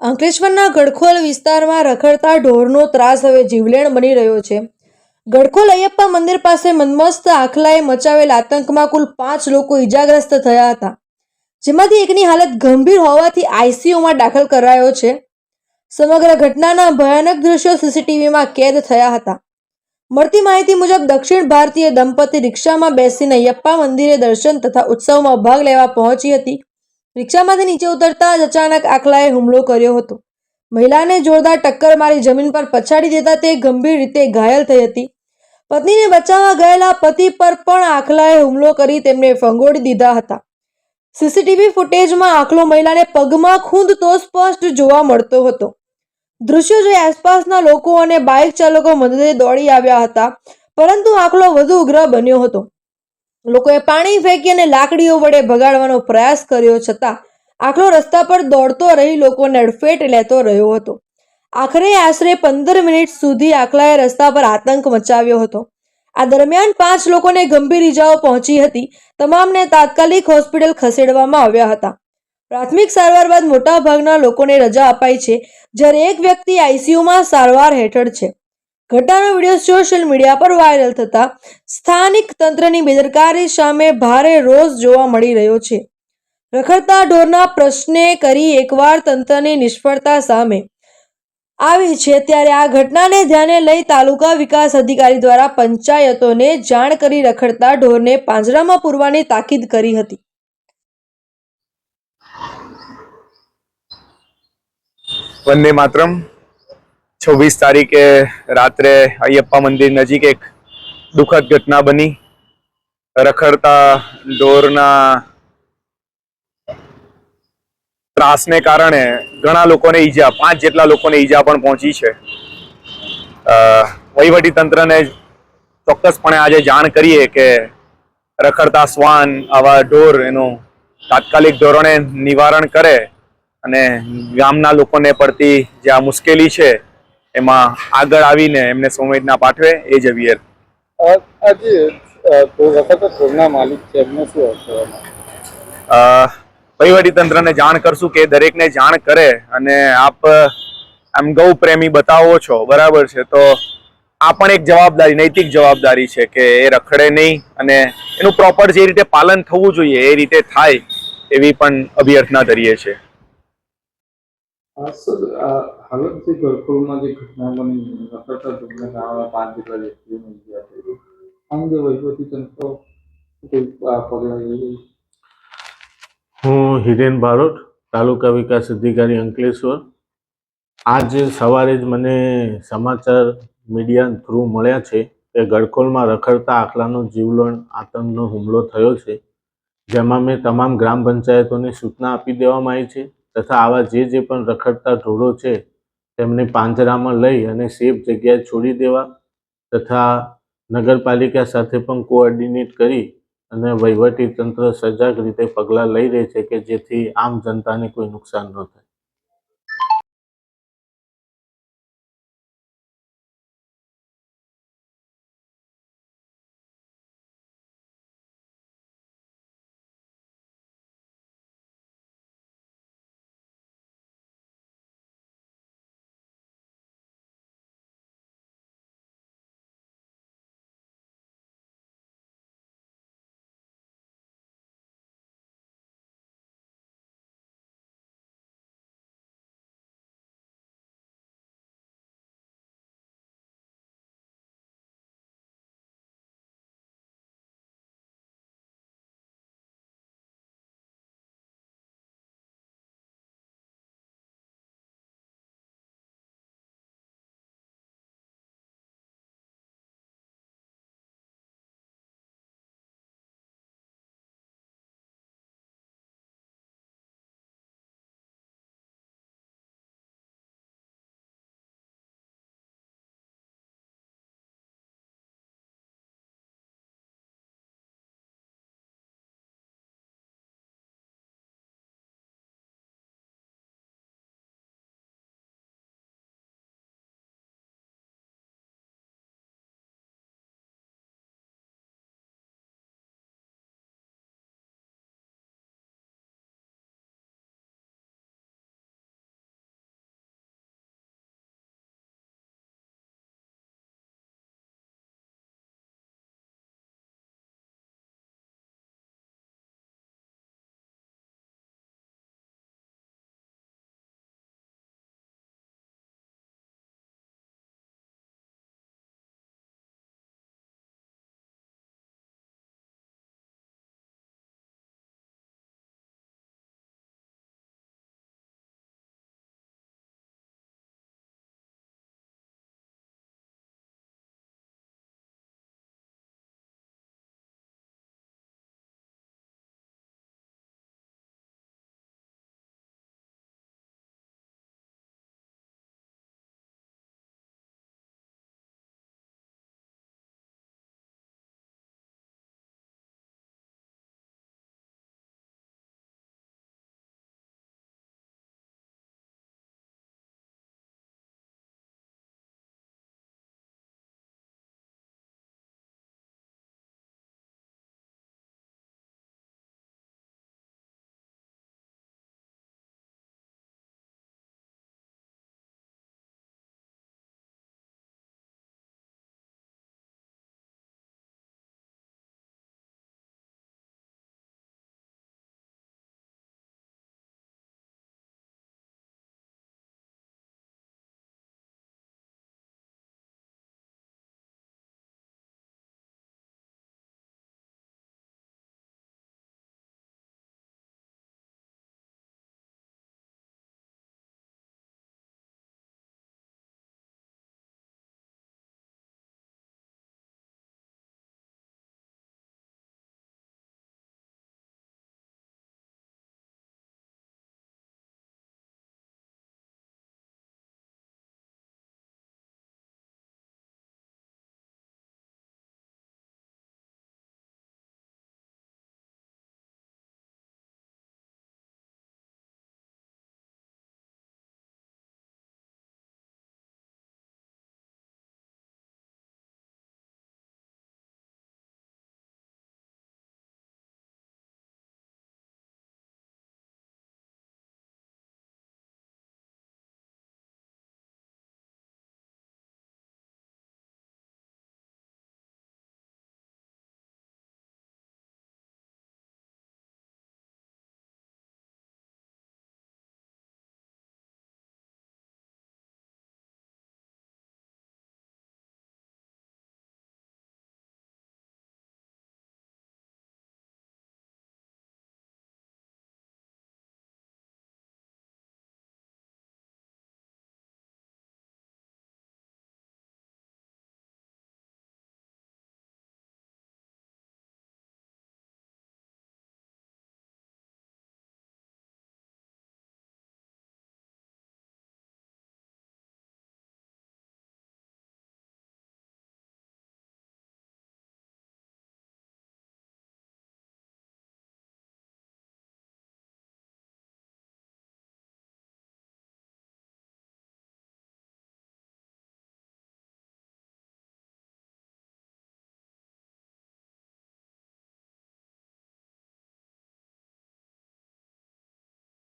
અંકલેશ્વરના ગડખોલ વિસ્તારમાં રખડતા ઢોરનો ત્રાસ હવે જીવલેણ બની રહ્યો છે. ગડખોલ અયપ્પા મંદિર પાસે મનમસ્ત આખલાએ મચાવેલ આતંકમાં કુલ પાંચ લોકો ઈજાગ્રસ્ત થયા હતા. જેમાંથી એકની હાલત ગંભીર હોવાથી આઈસીયુમાં દાખલ કરાયો છે. સમગ્ર ઘટનાના ભયાનક દ્રશ્યો સીસીટીવીમાં કેદ થયા હતા. મળતી માહિતી મુજબ દક્ષિણ ભારતીય દંપતી રિક્ષામાં બેસીને અયપ્પા મંદિરે દર્શન તથા ઉત્સવમાં ભાગ લેવા પહોંચી હતી. રિક્ષામાંથી નીચે ઉતરતા જ અચાનક આખલાએ હુમલો કર્યો હતો. મહિલાને જોરદાર ટક્કર મારી જમીન પર પછાડી દેતા તે ગંભીર રીતે ઘાયલ થઈ હતી. પત્નીને બચાવવા ગયેલા પતિ પર પણ આખલાએ હુમલો કરી તેમને ફંગોળી દીધા હતા. સીસીટીવી ફૂટેજમાં આખલો મહિલાને પગમાં ખૂંદતો સ્પષ્ટ જોવા મળતો હતો. દૃશ્યો જોઈ આસપાસના લોકો અને બાઇક ચાલકો મદદે દોડી આવ્યા હતા, પરંતુ આખલો વધુ ઉગ્ર બન્યો હતો. લોકોએ પાણી ફેંકી અને લાકડીઓ વડે ભગાડવાનો પ્રયાસ કર્યો છતાં આખલો રસ્તા પર દોડતો રહી લોકોને અડફેટ લેતો રહ્યો હતો. આખરે આશરે પંદર મિનિટ સુધી આખલાએ રસ્તા પર આતંક મચાવ્યો હતો. આ દરમિયાન પાંચ લોકોને ગંભીર ઈજાઓ પહોંચી હતી. તમામને તાત્કાલિક હોસ્પિટલ ખસેડવામાં આવ્યા હતા. પ્રાથમિક સારવાર બાદ મોટાભાગના લોકોને રજા અપાઈ છે. જ્યારે એક વ્યક્તિ આઈસીયુમાં સારવાર હેઠળ છે. ઘટનાનો વીડિયો સોશિયલ મીડિયા પર વાયરલ થતા સ્થાનિક તંત્રની બેદરકારી સામે ભારે રોષ જોવા મળી રહ્યો છે. રખડતા ઢોરના પ્રશ્ને કરી એકવાર તંત્રની નિષ્ફળતા સામે આવી છે ત્યારે આ ઘટનાને ધ્યાને લઈ તાલુકા વિકાસ અધિકારી દ્વારા પંચાયતોને જાણ કરી રખડતા ઢોરને પાંજરામાં પૂરવાની તાકીદ કરી હતી. વંદે માતરમ. છવ્વીસ તારીખે રાત્રે અયપ્પા મંદિર નજીક એક દુઃખદ ઘટના બની. રખડતા ઢોરના ત્રાસને કારણે ઘણા લોકોને ઈજા, પાંચ જેટલા લોકોને ઈજા પણ પહોંચી છે. વહીવટી તંત્રને ચોક્કસપણે આજે જાણ કરીએ કે રખડતા શ્વાન, આવા ઢોર એનું તાત્કાલિક ધોરણે નિવારણ કરે અને ગામના લોકોને પડતી જે આ મુશ્કેલી છે એમાં આગળ આવીને એમને સંવેદના પાઠવે એ જ અવિયર વહીવટી તંત્રને જાણ કરશું કે દરેકને જાણ કરે અને આપ આમ ગૌ પ્રેમી બતાવો છો બરાબર છે? તો આ પણ એક જવાબદારી નૈતિક જવાબદારી છે કે એ રખડે નહીં અને એનું પ્રોપર જે રીતે પાલન થવું જોઈએ એ રીતે થાય એવી પણ અભ્યર્થના કરીએ છીએ. આ સર, આ હાલત જે ગરકુલમાં જે ઘટના બની રખડતા ઢોરને કારણે? હું હિરેન બારોટ, તાલુકા વિકાસ અધિકારી અંકલેશ્વર. આજે સવારે જ મને સમાચાર મીડિયા થ્રુ મળ્યા છે કે ગડખોલમાં રખડતા આખલાનો જીવલણ આતંકનો હુમલો થયો છે, જેમાં મેં તમામ ગ્રામ પંચાયતોને સૂચના આપી દેવામાં આવી છે. તથા આવા જે જે પણ રખડતા ઢોરો છે, તેમને પાંજરામાં લઈ અને સેફ જગ્યાએ છોડી દેવા તથા નગરપાલિકા સાથે પણ કોઓર્ડિનેટ કરી અને વહીવટી તંત્ર સજાગ રીતે પગલાં લઈ રહે છે કે જેથી આમ જનતાને કોઈ નુકસાન ન થાય.